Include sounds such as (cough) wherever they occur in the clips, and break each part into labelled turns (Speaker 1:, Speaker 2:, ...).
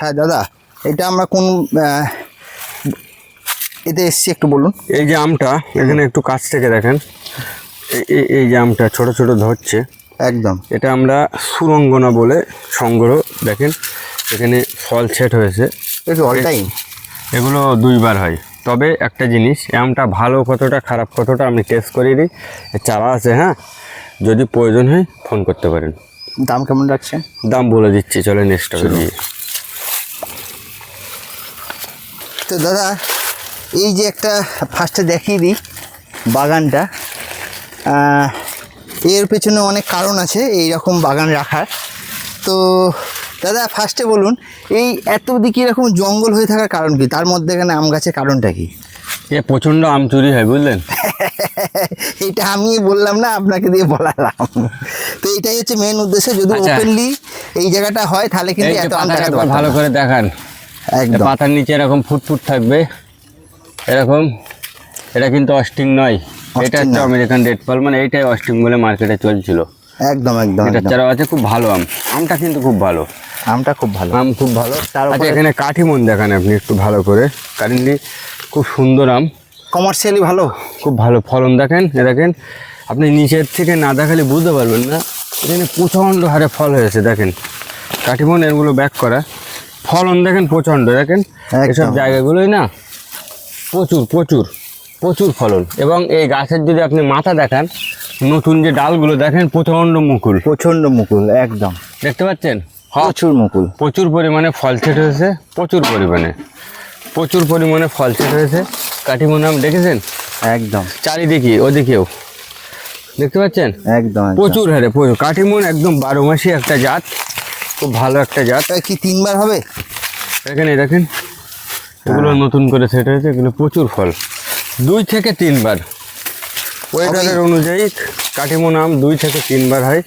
Speaker 1: হ্যাঁ দাদা এটা আমরা কোন এতে এসছি একটু বলুন।
Speaker 2: এই যে আমটা এখানে একটু কাছ থেকে দেখেন। এই- যে আমটা ছোট ছোট ধরছে।
Speaker 1: একদম।
Speaker 2: এটা আমরা সুরঙ্গনা বলে সংগ্রহ দেখেন এখানে ফল সেট হয়েছে।
Speaker 1: একটু অল টাইম
Speaker 2: এগুলো দুইবার হয়। তবে একটা জিনিস আমটা ভালো কতটা খারাপ কতটা আমি টেস্ট করিয়ে দিই। চারা আছে হ্যাঁ? যদি প্রয়োজন হয় ফোন করতে পারেন।
Speaker 1: দাম কেমন রাখছেন?
Speaker 2: দাম বলে দিচ্ছি চলে নেক্সট দিয়ে
Speaker 1: তো দাদা এই যে একটা ফার্স্টে দেখিয়ে দিই বাগানটা। এর পেছনে অনেক কারণ আছে এই রকম বাগান রাখার। তো দাদা ফার্স্টে বলুন এই এত দিকে এরকম জঙ্গল হয়ে থাকার কারণ কি? তার মধ্যে এখানে আম গাছের কারণটা কি?
Speaker 2: এ প্রচণ্ড আম চুরি হয় বুঝলেন? (laughs)
Speaker 1: এটা আমি বললাম না আপনাকে দিয়ে বলালাম। তো এটাই হচ্ছে মেন উদ্দেশ্য। যদি
Speaker 2: আচ্ছা।
Speaker 1: ওপেনলি এই জায়গাটা হয় তাহলে কিন্তু এত আম
Speaker 2: ভালো করে দেখান।
Speaker 1: একদম।
Speaker 2: পাতার নিচে এরকম ফুটফুট থাকবে। এরকম এটা কিন্তু অস্টিং নয়। এটা হচ্ছে আমেরিকান রেড ফল মানে এইটাই অস্টিং বলে মার্কেটে চলছিল।
Speaker 1: একদম একদম
Speaker 2: এটা চারা আছে খুব ভালো আম। আমটা কিন্তু খুব ভালো।
Speaker 1: আমটা খুব ভালো।
Speaker 2: আম খুব ভালো। আচ্ছা এখানে কাঠিমন দেখান আপনি একটু ভালো করে। কারেন্টলি খুব সুন্দর আম।
Speaker 1: কমার্শিয়ালি ভালো।
Speaker 2: খুব ভালো ফলন দেখেন এ দেখেন। আপনি নিচের থেকে না দেখালে বুঝতে পারবেন না। এখানে প্রচণ্ড হারে ফল হয়েছে দেখেন। কাঠিমন এগুলো ব্যাক করা। ফলন দেখেন প্রচণ্ড দেখেন। এসব জায়গাগুলোই না প্রচুর প্রচুর প্রচুর ফলন। এবং এই গাছের যদি আপনি মাথা দেখান নতুন যে ডালগুলো দেখেন প্রচণ্ড মুকুল।
Speaker 1: প্রচণ্ড মুকুল একদম।
Speaker 2: দেখতে পাচ্ছেন?
Speaker 1: প্রচুর মুকুল।
Speaker 2: প্রচুর পরিমাণে ফল সেট হয়েছে প্রচুর পরিমাণে। প্রচুর পরিমাণে ফল সেট হয়েছে। কাঠিমন আম দেখেছেন?
Speaker 1: একদম।
Speaker 2: চারিদিকে ওদিকেও। দেখতে পাচ্ছেন?
Speaker 1: একদম।
Speaker 2: প্রচুর হারে প্রচুর। কাটিমন একদম বারো মাসি একটা জাত। খুব ভালো একটা জাত।
Speaker 1: কি তিনবার হবে?
Speaker 2: এখানে দেখেন এগুলো নতুন করে সেট হয়েছে এগুলো প্রচুর ফল। দুই থেকে তিনবার। ওয়েদারের অনুযায়ী কাটিমন আম দুই থেকে তিনবার হয়।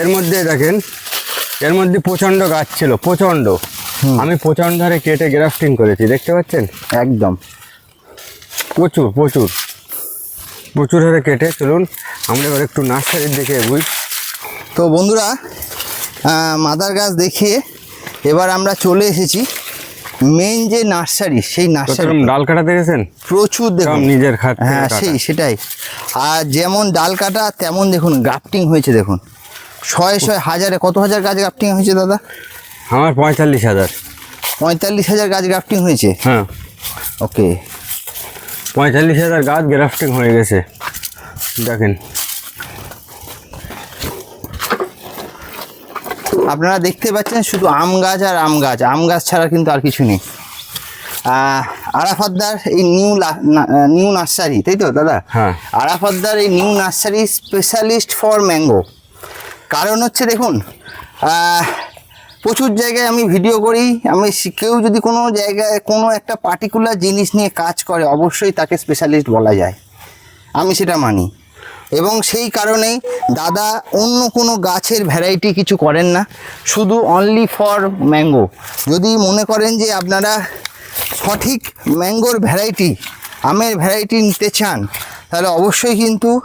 Speaker 2: এর মধ্যে দেখেন এর মধ্যে প্রচণ্ড গাছ ছিল প্রচণ্ড। আমি প্রচণ্ড হারে কেটে গ্রাফটিং করেছি দেখতে পাচ্ছেন?
Speaker 1: একদম।
Speaker 2: প্রচুর প্রচুর। প্রচুর হারে কেটে চলুন আমরা এবার একটু নার্সারির দিকে এগোই।
Speaker 1: তো বন্ধুরা মাদার গাছ দেখিয়ে এবার আমরা চলে এসেছি মেন যে নার্সারি সেই নার্সারি
Speaker 2: ডাল কাটা দেখেছেন?
Speaker 1: প্রচুর দেখুন।
Speaker 2: নিজের খাট
Speaker 1: হ্যাঁ সেই সেটাই। আর যেমন ডাল কাটা তেমন দেখুন গ্রাফটিং হয়েছে দেখুন। শয়ে শয়ে হাজারে কত হাজার গাছ গ্রাফটিং হয়েছে দাদা?
Speaker 2: আমার পঁয়তাল্লিশ হাজার।
Speaker 1: পঁয়তাল্লিশ হাজার গাছ গ্রাফটিং হয়েছে?
Speaker 2: হ্যাঁ।
Speaker 1: ওকে
Speaker 2: পঁয়তাল্লিশ হাজার গাছ গ্রাফটিং হয়ে গেছে। দেখেন।
Speaker 1: আপনারা দেখতে পাচ্ছেন শুধু আম গাছ আর আম গাছ। আম গাছ ছাড়া কিন্তু আর কিছু নেই। আহ, আরাফাতদার এই নিউ নিউ নার্সারি তাই তো দাদা?
Speaker 2: হ্যাঁ।
Speaker 1: আরাফাতদার এই new nursery specialist for mango কারণ হচ্ছে দেখুন প্রচুর জায়গায় আমি ভিডিও করি। আমি কেউ যদি কোনো জায়গায় কোনো একটা পার্টিকুলার জিনিস নিয়ে কাজ করে অবশ্যই তাকে স্পেশালিস্ট বলা যায়। আমি সেটা মানি। এবং সেই কারণেই দাদা অন্য কোনো গাছের ভ্যারাইটি কিছু করেন না শুধু অনলি ফর ম্যাঙ্গো যদি মনে করেন যে আপনারা সঠিক ম্যাঙ্গোর ভ্যারাইটি আমের ভ্যারাইটি নিতে চান তাহলে অবশ্যই কিন্তু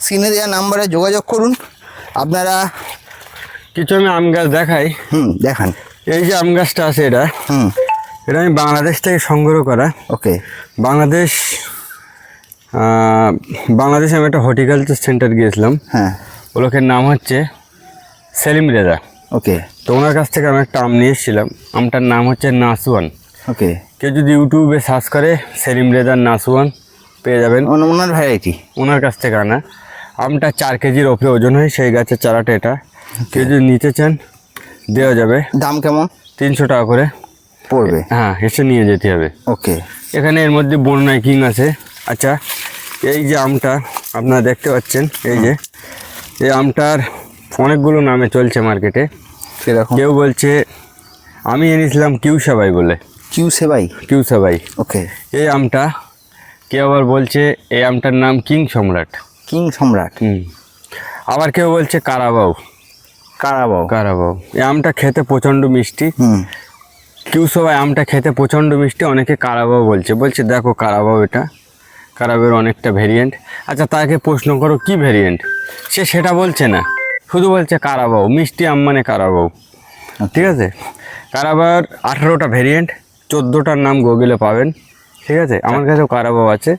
Speaker 1: স্ক্রিনে দেওয়া নাম্বারে যোগাযোগ করুন। আপনারা
Speaker 2: কিছু আমি আম গাছ দেখাই।
Speaker 1: হুম দেখান।
Speaker 2: এই যে আম গাছটা আছে এটা
Speaker 1: হুম।
Speaker 2: এটা আমি বাংলাদেশ থেকে সংগ্রহ করা।
Speaker 1: ওকে
Speaker 2: বাংলাদেশ বাংলাদেশে আমি একটা হর্টিকালচার সেন্টার গিয়েছিলাম।
Speaker 1: হ্যাঁ।
Speaker 2: ও লোকের নাম হচ্ছে সেলিম রেজা।
Speaker 1: ওকে।
Speaker 2: তো ওনার কাছ থেকে আমি একটা আম নিয়ে এসেছিলাম। আমটার নাম হচ্ছে নাসুয়ান
Speaker 1: ওকে।
Speaker 2: কেউ যদি ইউটিউবে সার্চ করে সেলিম রেজার নাসুয়ান পেয়ে যাবেন।
Speaker 1: ওনার ভ্যারাইটি
Speaker 2: ওনার কাছ থেকে আনা। আমটা চার কেজির ওপরে ওজন হয় সেই গাছের চারাটা এটা। কেউ যদি নিতে চান দেওয়া যাবে।
Speaker 1: দাম কেমন?
Speaker 2: তিনশো টাকা করে।
Speaker 1: পড়বে।
Speaker 2: হ্যাঁ এসে নিয়ে যেতে হবে।
Speaker 1: ওকে।
Speaker 2: এখানে এর মধ্যে বন্যায় কিং আছে। আচ্ছা এই যে আমটা আপনারা দেখতে পাচ্ছেন এই যে। এই আমটার অনেকগুলো নামে চলছে মার্কেটে।
Speaker 1: সেরকম।
Speaker 2: কেউ বলছে আমি এনেছিলাম কিউ সাবাই বলে।
Speaker 1: কিউ সেবাই?
Speaker 2: কিউ সাবাই।
Speaker 1: ওকে।
Speaker 2: এই আমটা কেউ আবার বলছে এই আমটার নাম কিং সম্রাট।
Speaker 1: কিং সম্রাট?
Speaker 2: হুম। আবার কেউ বলছে কারাবাউ
Speaker 1: কারাবাউ
Speaker 2: কারাবাউ এই আমটা খেতে প্রচণ্ড মিষ্টি।
Speaker 1: হুম।
Speaker 2: কেউ সবাই আমটা খেতে প্রচণ্ড মিষ্টি অনেকে কারাবাউ বলছে। বলছে দেখো কারাবাউ এটা। কারাবের অনেকটা ভেরিয়েন্ট আচ্ছা তাকে প্রশ্ন করো কি ভেরিয়েন্ট সে সেটা বলছে না। শুধু বলছে কারাবাউ মিষ্টি আম মানে কারাবাউ ঠিক আছে? কারাবার আঠারোটা ভেরিয়েন্ট চোদ্দোটার নাম গুগলে পাবেন। ঠিক আছে? আমার কাছেও কারাবাও আছে।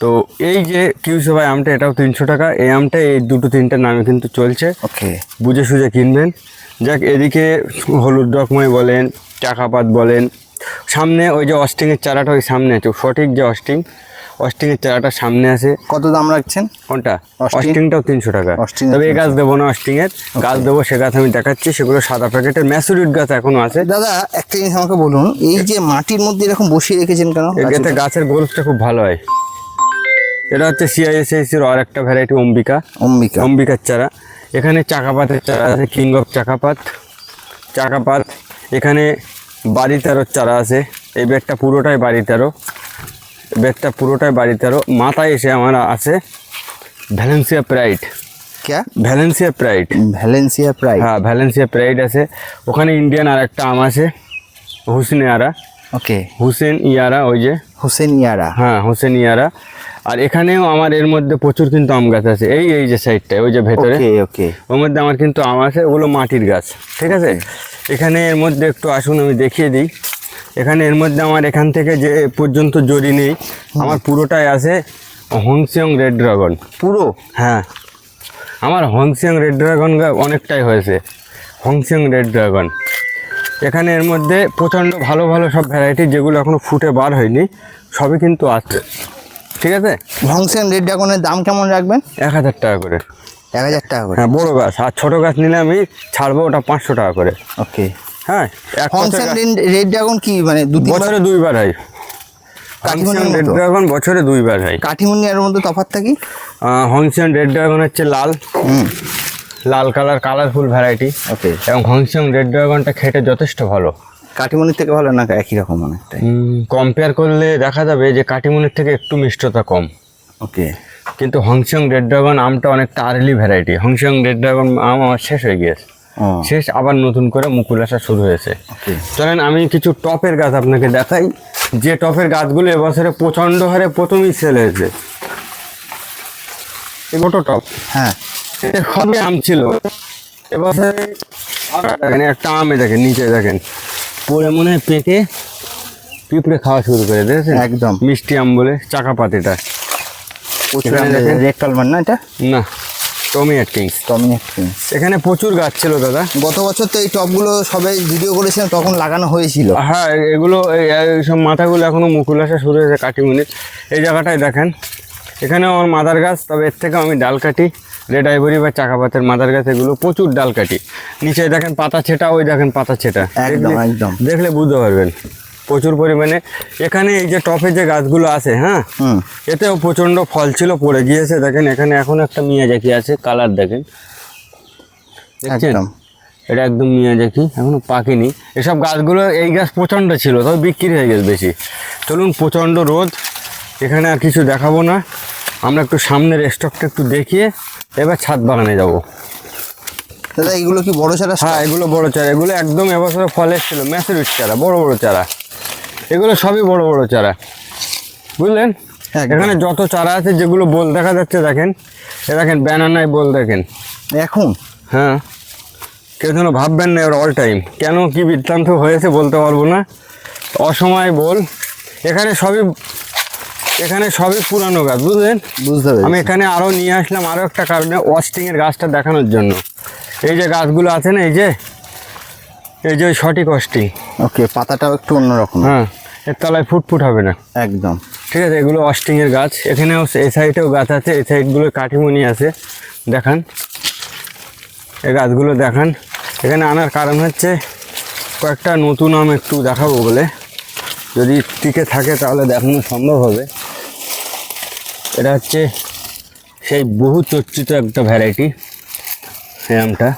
Speaker 2: তো এই যে কিউসো ভাই আমটা এটাও তিনশো টাকা। এই আমটা এই দুটো তিনটে নামে কিন্তু চলছে।
Speaker 1: ওকে
Speaker 2: বুঝে সুঝে কিনবেন। যাক এদিকে হলুদ ডকময় বলেন চাকাপাত বলেন। সামনে ওই যে অস্টিংয়ের চারাটা ওই সামনে আছে সঠিক যে অস্টিং অস্টিংয়ের চারাটা সামনে আছে।
Speaker 1: কত দাম রাখছেন?
Speaker 2: কোনটা?
Speaker 1: অস্টিং?
Speaker 2: অস্টিংটাও তিনশো টাকা। তবে এই গাছ দেবো না অস্টিংয়ের গাছ দেবো সে গাছ আমি দেখাচ্ছি সেগুলো সাদা প্যাকেটের। ম্যাসুরিট গাছ এখনও আছে।
Speaker 1: দাদা একটা জিনিস আমাকে বলুন এই যে মাটির মধ্যে এরকম বসিয়ে রেখেছেন কেন
Speaker 2: এতে গাছের গ্রোথটা খুব ভালো হয়। এটা হচ্ছে সিআইএসএসির আর একটা ভ্যারাইটি অম্বিকা।
Speaker 1: অম্বিকা।
Speaker 2: অম্বিকার চারা। এখানে চাকাপাতের চারা আছে কিং অফ চাকাপাত। চাকাপাত এখানে বাড়ি তেরোর চারা আছে। এই ব্যাগটা পুরোটাই বাড়ি বেডটা পুরোটাই বাড়িতে তেরো মাথায় এসে আমার আছে ভ্যালেন্সিয়া প্রাইড
Speaker 1: ক্যা?
Speaker 2: ভ্যালেন্সিয়া প্রাইড
Speaker 1: ভ্যালেন্সিয়া প্রাইড
Speaker 2: হ্যাঁ ভ্যালেন্সিয়া প্রাইড আছে। ওখানে ইন্ডিয়ান আর একটা আম আছে হুসেন ইয়ারা
Speaker 1: ওকে।
Speaker 2: হুসেন ইয়ারা ওই যে।
Speaker 1: হোসেন ইয়ারা
Speaker 2: হ্যাঁ হোসেন ইয়ারা আর এখানেও আমার এর মধ্যে প্রচুর কিন্তু আম গাছ আছে। এই এই যে সাইডটায় ওই যে ভেতরে।
Speaker 1: ওকে
Speaker 2: ওর মধ্যে আমার কিন্তু আম আছে ওগুলো মাটির গাছ। ঠিক আছে? এখানে এর মধ্যে একটু আসুন আমি দেখিয়ে দিই। এখানে এর মধ্যে আমার এখান থেকে যে পর্যন্ত জরি নেই আমার পুরোটাই আছে হংসিয়ং রেড ড্রাগন।
Speaker 1: পুরো?
Speaker 2: হ্যাঁ। আমার হংসিয়ং রেড ড্রাগন অনেকটাই হয়েছে। হংসিয়ং রেড ড্রাগন। এখানে এর মধ্যে প্রচণ্ড ভালো ভালো সব ভ্যারাইটি যেগুলো এখনও ফুটে বার হয়নি সবই কিন্তু আছে। ঠিক আছে?
Speaker 1: হংসেন রেড ড্রাগনের দাম কেমন রাখবেন?
Speaker 2: এক হাজার টাকা করে।
Speaker 1: এক হাজার টাকা করে।
Speaker 2: হ্যাঁ বড়ো গাছ। আর ছোটো গাছ নিলে আমি ছাড়বো ওটা পাঁচশো টাকা করে।
Speaker 1: ওকে।
Speaker 2: হ্যাঁ বছরে-
Speaker 1: রেড ড্রাগন কি মানে দু
Speaker 2: বছরে দুইবার হয়। রেড ড্রাগন বছরে দুইবার হয়।
Speaker 1: মধ্যে তফাৎটা কি?
Speaker 2: হংসিয়ান রেড ড্রাগন হচ্ছে লাল।
Speaker 1: হুম।
Speaker 2: লাল কালার কালারফুল ভ্যারাইটি
Speaker 1: ওকে।
Speaker 2: এবং হংসিয়াং রেড ড্রাগনটা খেতে যথেষ্ট ভালো।
Speaker 1: কাঠিমুনির থেকে ভালো না একই রকম অনেকটাই
Speaker 2: কম্পেয়ার করলে দেখা যাবে যে কাটিমনের থেকে একটু মিষ্টতা কম।
Speaker 1: ওকে।
Speaker 2: কিন্তু হংসিয়াং রেড ড্রাগন আমটা অনেকটা আর্লি ভ্যারাইটি হংসিয়াং রেড ড্রাগন আম আমার শেষ হয়ে গিয়েছে। শেষ আবার নতুন করে মুকুল আসা শুরু হয়েছে। চলেন আমি কিছু টপের গাছ আপনাকে দেখাই। যে টপের গাছগুলো এবছরে প্রচণ্ড হারে প্রথমেই সেল হয়েছে। এই ছোটো টপ।
Speaker 1: হ্যাঁ।
Speaker 2: সবই আম ছিল। এবছরে দেখেন একটা আমে দেখেন নিচে দেখেন। পরে মনে হয় পেকে পিঁপড়ে খাওয়া শুরু করে দেখেছেন?
Speaker 1: একদম।
Speaker 2: মিষ্টি আম বলে চাকা পাতিটা।
Speaker 1: রেড কালমার না এটা?
Speaker 2: না। টমি কিংস
Speaker 1: টমিনেট
Speaker 2: এখানে প্রচুর গাছ ছিল দাদা।
Speaker 1: গত বছর তো এই টপগুলো সবাই ভিডিও করেছিলাম তখন লাগানো হয়েছিল।
Speaker 2: হ্যাঁ এগুলো এই সব মাথাগুলো এখনও মুকুল আসা শুরু হয়েছে কাটিমুনির এই জায়গাটায় দেখেন এখানে আমার মাদার গাছ তবে এর থেকে আমি ডাল কাটি রেড আইভরি বা চাকাপাতের মাদার গাছ এগুলো প্রচুর ডাল কাটি। নিচে দেখেন পাতা ছেটা ওই দেখেন পাতা ছেটা।
Speaker 1: একদম, একদম।
Speaker 2: দেখলে বুঝতে পারবেন। প্রচুর পরিমাণে। এখানে এই যে টপে যে গাছগুলো আছে হ্যাঁ? এতেও প্রচণ্ড ফল ছিল পড়ে গিয়েছে। দেখেন এখানে এখন একটা মিয়া জাকি আছে কালার দেখেন। দেখছেন? এটা একদম মিয়াজাকি এখনও পাকেনি। এসব গাছগুলো এই গাছ প্রচণ্ড ছিল তবে বিক্রি হয়ে গেছে বেশি। চলুন প্রচণ্ড রোদ। এখানে আর কিছু দেখাবো না। আমরা একটু সামনের স্টকটা একটু দেখিয়ে এবার ছাদ বাগানে যাব।
Speaker 1: দাদা এগুলো কি বড় চারা?
Speaker 2: হ্যাঁ এগুলো বড় চারা। এগুলো একদম এবছরে ফলের ছিল ম্যাসুরিট চারা বড় বড় চারা। এগুলো সবই বড় বড় চারা। বুঝলেন। এখানে যত চারা আছে যেগুলো বল দেখা যাচ্ছে দেখেন। এ দেখেন ব্যানানায় বল দেখেন।
Speaker 1: এখন?
Speaker 2: হ্যাঁ। কেউ যেন ভাববেন না এবার অল টাইম কেন কি বৃত্তান্ত হয়েছে বলতে পারব না। অসময় বল। এখানে সবই এখানে সবই পুরানো গাছ বুঝলেন?
Speaker 1: বুঝতে
Speaker 2: আমি এখানে আরও নিয়ে আসলাম আরও একটা কারণে ওয়াস্টিংয়ের গাছটা দেখানোর জন্য। এই যে গাছগুলো আছে না এই যে এই যে ওই সঠিক ওয়াস্টিং
Speaker 1: ওকে পাতাটাও একটু অন্যরকম।
Speaker 2: হ্যাঁ। এর তলায় ফুটফুট হবে না।
Speaker 1: একদম।
Speaker 2: ঠিক আছে এগুলো অস্টিংয়ের গাছ। এখানেও এই সাইডেও গাছ আছে এই সাইডগুলো কাঠিমণি আছে। দেখান। এই গাছগুলো দেখান। এখানে আনার কারণ হচ্ছে কয়েকটা নতুন আম একটু দেখাবো বলে। যদি টিকে থাকে তাহলে দেখানো সম্ভব হবে। এটা হচ্ছে সেই বহু চর্চিত একটা ভ্যারাইটি এই আমটা।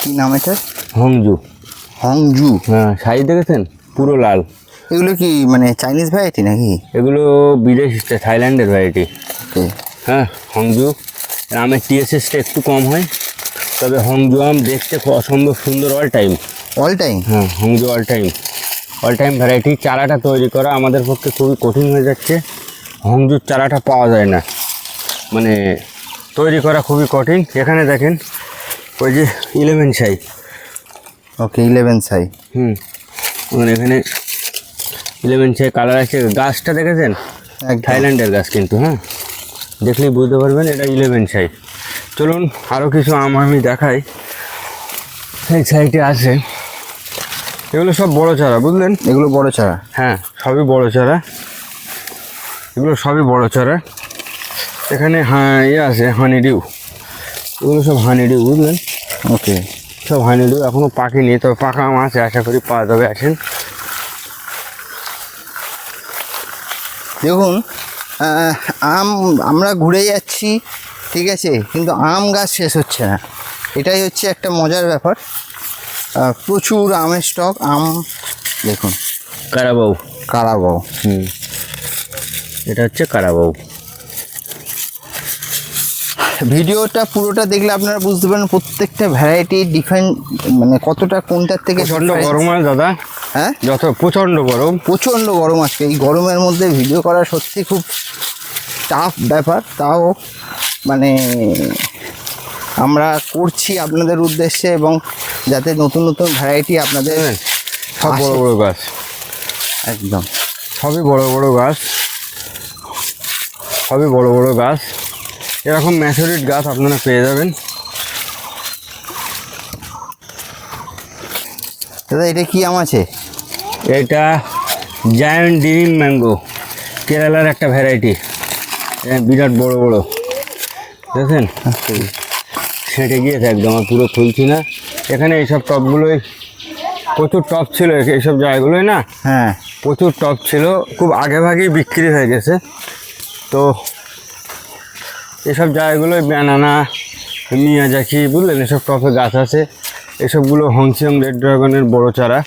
Speaker 1: কী নাম এটা
Speaker 2: হংজু।
Speaker 1: হংজু।
Speaker 2: হ্যাঁ সাইজ দেখেছেন? পুরো লাল।
Speaker 1: এগুলো কি মানে চাইনিজ ভ্যারাইটি নাকি?
Speaker 2: এগুলো বিদেশি থাইল্যান্ডের ভ্যারাইটি হ্যাঁ হংজু আমের টিএসএসটা একটু কম হয় তবে হংজু আম দেখতে খুব অসম্ভব সুন্দর অল টাইম
Speaker 1: অল টাইম
Speaker 2: হ্যাঁ হংজু all time all time variety চারাটা তৈরি করা আমাদের পক্ষে খুবই কঠিন হয়ে যাচ্ছে। হংজুর চারাটা পাওয়া যায় না। মানে তৈরি করা খুবই কঠিন। এখানে দেখেন ওই যে ইলেভেন সাই।
Speaker 1: ওকে ইলেভেন সাই।
Speaker 2: হুম। ওখানে এখানে ইলেভেন চাই কালার আছে। গাছটা দেখেছেন? থাইল্যান্ডের গাছ কিন্তু হ্যাঁ? দেখলেই বুঝতে পারবেন এটা ইলেভেন সাই চলুন আরও কিছু আম আমি দেখাই। এই সাইডে আছে। এগুলো সব বড় চারা বুঝলেন?
Speaker 1: এগুলো বড় চারা।
Speaker 2: হ্যাঁ সবই বড় চারা। এগুলো সবই বড় চারা। এখানে হ্যাঁ ইয়ে আছে হানি ডিউ এগুলো সব হানি ডিউ বুঝলেন?
Speaker 1: ওকে
Speaker 2: সব হানি ডিউ এখনও পাকেনি তবে পাকা আম আছে আশা করি পাওয়া যাবে আসেন।
Speaker 1: দেখুন আম আমরা ঘুরে যাচ্ছি ঠিক আছে কিন্তু আম গাছ শেষ হচ্ছে না। এটাই হচ্ছে একটা মজার ব্যাপার। প্রচুর আমের স্টক আম দেখুন।
Speaker 2: কারাবাউ।
Speaker 1: কারাবাও
Speaker 2: হুম। এটা হচ্ছে কারাবাউ।
Speaker 1: ভিডিওটা পুরোটা দেখলে আপনারা বুঝতে পারেন প্রত্যেকটা ভ্যারাইটি ডিফারেন্ট মানে কতটা কোনটার থেকে
Speaker 2: প্রচণ্ড গরম হয় দাদা।
Speaker 1: হ্যাঁ?
Speaker 2: যত প্রচণ্ড গরম।
Speaker 1: প্রচণ্ড গরম আজকে। এই গরমের মধ্যে ভিডিও করা সত্যি খুব টাফ ব্যাপার। তাও মানে আমরা করছি আপনাদের উদ্দেশ্যে এবং যাতে নতুন নতুন ভ্যারাইটি আপনাদের
Speaker 2: সব বড় বড় গাছ।
Speaker 1: একদম।
Speaker 2: সবই বড় বড় গাছ। সবই বড় বড় গাছ। এরকম ম্যাচুরিট গাছ আপনারা পেয়ে যাবেন।
Speaker 1: দাদা এটা কি আম আছে?
Speaker 2: এটা জায়ান্ট ডিম ম্যাঙ্গো কেরালার একটা ভ্যারাইটি বিরাট বড় বড়। দেখেন সেটে গিয়েছে একদম আর পুরো খুলছি না। এখানে এইসব টপগুলোই প্রচুর টপ ছিল এইসব জায়গাগুলোই না?
Speaker 1: হ্যাঁ।
Speaker 2: প্রচুর টপ ছিল খুব আগে ভাগেই বিক্রি হয়ে গেছে। তো এসব জায়গাগুলোয় ব্যানানা মিয়াজাকি বুঝলেন? এসব টপে গাছ আছে? এসবগুলো হংসিয়ং রেড ড্রাগনের বড় চারা।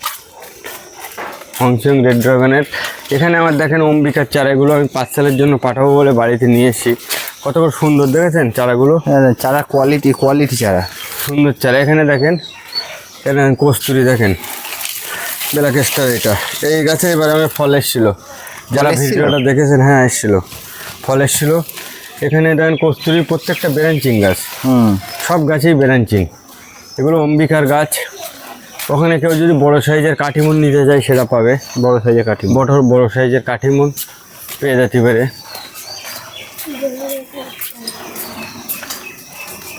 Speaker 2: হংসিয়ং রেড ড্রাগনের এখানে আমার দেখেন অম্বিকার চারাগুলো আমি পার্সেলের জন্য পাঠাবো বলে বাড়িতে নিয়ে এসেছি। কত করে সুন্দর দেখেছেন চারাগুলো?
Speaker 1: হ্যাঁ, চারা কোয়ালিটি কোয়ালিটি চারা।
Speaker 2: সুন্দর চারা। এখানে দেখেন এখানে কস্তুরি দেখেন। ব্ল্যাক স্টার এটা। এই গাছে এবার আমার ফল এসেছিল। যারা ভিডিওটা দেখেছেন হ্যাঁ এসেছিল। ফল এসেছিল। এখানে দেখেন কস্তুরি প্রত্যেকটা বেরাঞ্চিং গাছ। সব গাছেই বেরাঞ্চিং এগুলো অম্বিকার গাছ। ওখানে কেউ যদি বড় সাইজের কাঠিমন নিতে যায় সেটা পাবে।
Speaker 1: বড় সাইজের কাঠি
Speaker 2: বটর বড় সাইজের কাঠিমন পেয়ে যেতে পারে।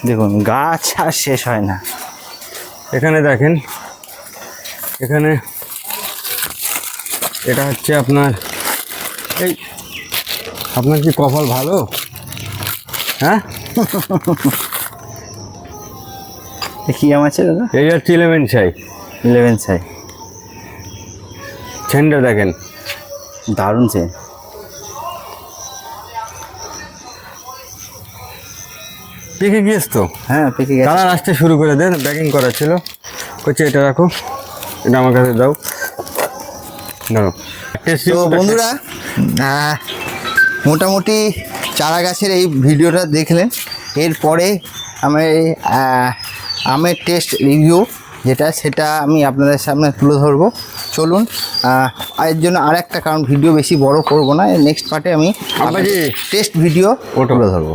Speaker 1: দেখুন গাছ আর শেষ হয় না।
Speaker 2: এখানে দেখেন এখানে এটা হচ্ছে আপনার এই আপনার কি কপাল ভালো? হ্যাঁ?
Speaker 1: কি আম আছে দাদা?
Speaker 2: এই হচ্ছে ইলেভেন সাই
Speaker 1: ইলেভেন সাই
Speaker 2: ছেন্ডা দেখেন।
Speaker 1: দারুণ সে
Speaker 2: পেকে গিয়েছ তো?
Speaker 1: হ্যাঁ পেকে গেছে।
Speaker 2: কালার আসতে শুরু করে দেন ব্যাকিং করা ছিল। করছে এটা রাখো। এটা আমার কাছে দাও। ধরো
Speaker 1: বন্ধুরা মোটামুটি চারা গাছের এই ভিডিওটা দেখলেন এরপরে আমি আমের টেস্ট রিভিউ যেটা সেটা আমি আপনাদের সামনে তুলে ধরবো চলুন এর জন্য আর একটা কারণ ভিডিও বেশি বড় করব না নেক্সট পার্টে আমি। Test video. তুলে ধরবো